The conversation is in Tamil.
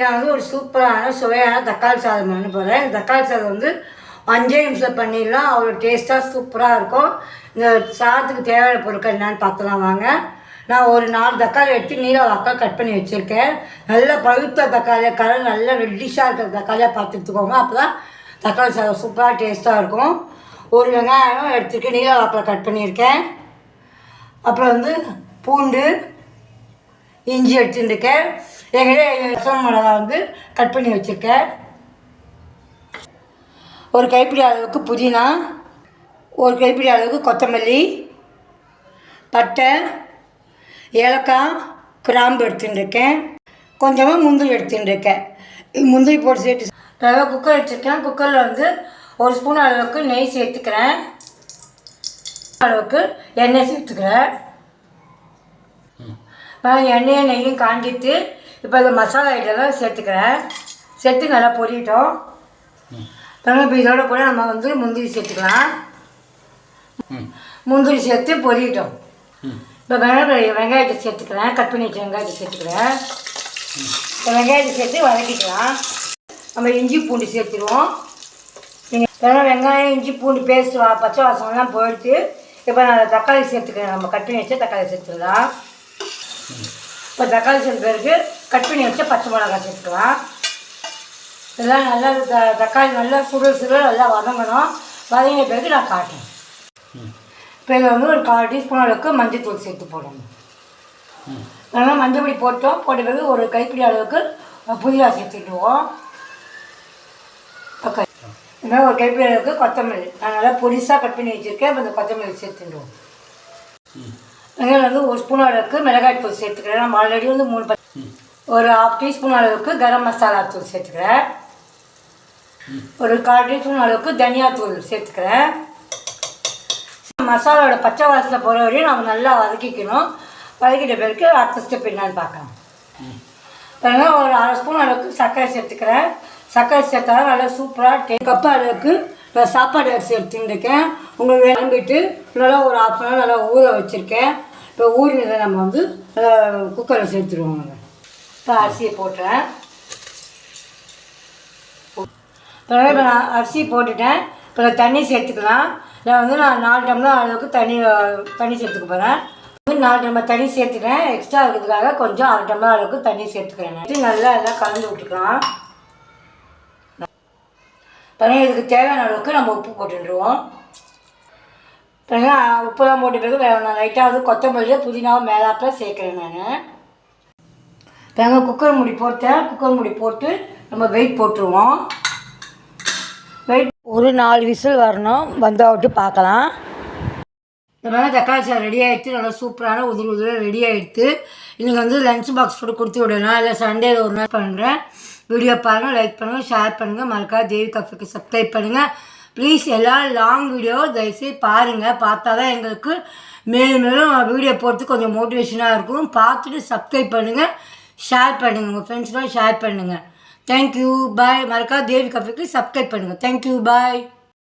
நான் வந்து ஒரு சூப்பரான சுவையான தக்காளி சாதம் பண்ண போகிறேன் இந்த தக்காளி சாதம் வந்து அஞ்சே நிமிஷம் பண்ணிடலாம். அவ்வளோ டேஸ்ட்டாக சூப்பராக இருக்கும். இந்த சாதத்துக்கு தேவையான பொருட்கள் என்னென்னு பார்க்கலாம் வாங்க. நான் ஒரு நாலு தக்காளி எடுத்து நீல வாக்காக கட் பண்ணி வச்சுருக்கேன். நல்ல பழுத்த தக்காளி கலர் நல்லா ரெட்டிஷாக இருக்கிற தக்காளியாக பார்த்து எடுத்துக்கோங்க அப்போ தான் தக்காளி சாதம் சூப்பராக டேஸ்ட்டாக இருக்கும். ஒரு வெங்காயம் எடுத்துருக்கேன். நீல வாக்கில் கட் பண்ணியிருக்கேன். அப்புறம் வந்து பூண்டு இஞ்சி எடுத்துருக்கேன் என்கிட்ட ரசம் மிளகா வந்து கட் பண்ணி வச்சுருக்கேன். ஒரு கைப்பிடி அளவுக்கு புதினா ஒரு கைப்பிடி அளவுக்கு கொத்தமல்லி பட்டை ஏலக்காய் கிராம்பு எடுத்துட்டுருக்கேன் கொஞ்சமாக முந்திரி எடுத்துட்டுருக்கேன் முந்திரி போட்டு சேர்த்து நல்லா குக்கர் வச்சுருக்கேன். குக்கரில் வந்து ஒரு ஸ்பூன் அளவுக்கு நெய் சேர்த்துக்கிறேன். அளவுக்கு எண்ணெய் சேர்த்துக்கிறேன். நான் எண்ணெயும் நெய்யும் காஞ்சிட்டு இப்போ இந்த மசாலா ஐட்டம்லாம் சேர்த்துக்கிறேன். சேர்த்து நல்லா பொரியட்டும். பாருங்க இப்போ இதோட கூட நம்ம வந்து முந்திரி சேர்த்துக்கலாம். முந்திரி சேர்த்து பொரியட்டும். இப்போ வெங்காயம் வெங்காயத்தை சேர்த்துக்கிறேன். கட் பண்ணி வச்ச வெங்காயத்தை சேர்த்துக்கிறேன். இந்த வெங்காயத்தை சேர்த்து வதக்கிக்கலாம். நம்ம இஞ்சி பூண்டு சேர்த்துருவோம். நீங்கள் வெங்காயம் இஞ்சி பூண்டு பேஸ்ட் வா பச்சை வாசம்லாம் போயிடுத்து இப்போ நான் தக்காளி சேர்த்துக்கிறேன். நம்ம கட் பண்ணி வச்ச தக்காளி சேர்த்துக்கலாம் இப்போ தக்காளி சேர்த்த பிறகு கட் பண்ணி வச்ச பச்சை மிளகாய் சேர்த்துக்கலாம். இதெல்லாம் நல்லா த தக்காளி நல்லா சுருள் சுருள் நல்லா வதங்கணும். வதங்கின பிறகு நான் காட்டுறேன். இப்போ இதில் வந்து ஒரு கால் டீஸ்பூன் அளவுக்கு மஞ்சள் தூள் சேர்த்து போடணும். நல்லா மஞ்சள் பொடி போட்டோம். போட்ட பிறகு ஒரு கைப்பிடி அளவுக்கு புதினா சேர்த்துக்கிடுவோம். ஓகே இதுமாதிரி ஒரு கைப்பிடி அளவுக்கு கொத்தமல்லி. நான் நல்லா பொடிசாக கட் பண்ணி வச்சுருக்கேன். இப்போ இந்த கொத்தமல்லி சேர்த்துடுவோம் வெங்காயம் வந்து ஒரு ஸ்பூன் அளவுக்கு மிளகாய் தூள் சேர்த்துக்கிறேன். நம்ம ஆல்ரெடி வந்து மூணு ஒரு ஹாஃப் டீஸ்பூன் அளவுக்கு கரம் மசாலா தூள் சேர்த்துக்கிறேன். ஒரு கால் டீஸ்பூன் அளவுக்கு தனியாத்தூள் சேர்த்துக்கிறேன். மசாலாவோட பச்சை வாசனை போகிற வரையும் நம்ம நல்லா வதக்கிக்கணும். வதக்கிட்ட பிறகு அடுத்த ஸ்டெப் என்னன்னு பார்க்கலாம். பாருங்க ஒரு அரை ஸ்பூன் அளவுக்கு சர்க்கரை சேர்த்துக்கிறேன். சர்க்கரை சேர்த்தாலும் நல்லா சூப்பராக டே கப்பு அளவுக்கு நான் சாப்பாடு அரிசி எடுத்துருக்கேன் உங்களுக்கு விளம்பிட்டு நல்லா ஒரு ஆஃப் அன் நல்லா ஊற வச்சுருக்கேன். இப்போ ஊரில் நம்ம வந்து குக்கரில் சேர்த்துருவோம் இப்போ அரிசியை போட்டுறேன் இப்போ நான் அரிசி போட்டுட்டேன். இப்போ தண்ணி சேர்த்துக்கலாம். நான் வந்து நான் நாலு டம்ளர் அளவுக்கு தண்ணி தண்ணி சேர்த்துக்க போகிறேன் வந்து நாலு டம்ளர் தண்ணி சேர்த்துட்டேன். எக்ஸ்ட்ரா இருக்கிறதுக்காக கொஞ்சம் அரை டம்ளர் அளவுக்கு தண்ணி சேர்த்துக்கிறேன். நான் நல்லா எல்லாம் கலந்து விட்டுக்கலாம். பிறகு இதுக்கு தேவையான அளவுக்கு நம்ம உப்பு போட்டுருவோம் பிறகு உப்புலாம் போட்ட பிறகு வேறு நான் லைட்டாக வந்து கொத்தமல்லி புதினாவும் மேலாப்பில் சேர்க்குறேன் நான். பிறகு குக்கர் மூடி போட்டேன். குக்கர் மூடி போட்டு நம்ம வெயிட் போட்டுருவோம். வெயிட் ஒரு நாலு விசில் வரணும். வந்தாவிட்டு பார்க்கலாம். இந்த தக்காளி சாதம் ரெடி ஆகிடுச்சு நல்லா சூப்பரான உதிரி உதிரி ரெடி ஆகிடுச்சு இன்றைக்கி வந்து லஞ்ச் பாக்ஸ் போட்டு கொடுத்து விடலாம் இல்லை சண்டேல ஒரு நாள் பண்ணுறேன் வீடியோ பாருங்கள் லைக் பண்ணுங்கள் ஷேர் பண்ணுங்கள் மறக்காம தேவி கஃபேக்கு சப்ஸ்கிரைப் பண்ணுங்கள் ப்ளீஸ் எல்லாம் லாங் வீடியோ தயவுசெய்து பாருங்கள் பார்த்தா தான் எங்களுக்கு மேலும் மேலும் வீடியோ போகிறதுக்கு கொஞ்சம் மோட்டிவேஷனாக இருக்கும். பார்த்துட்டு சப்ஸ்கிரைப் பண்ணுங்கள் ஷேர் பண்ணுங்கள் உங்கள் ஃப்ரெண்ட்ஸ்லாம் ஷேர் பண்ணுங்கள் தேங்க்யூ பாய் மறக்காம தேவி கஃபிக்கு சப்ஸ்கிரைப் பண்ணுங்கள் தேங்க்யூ பாய்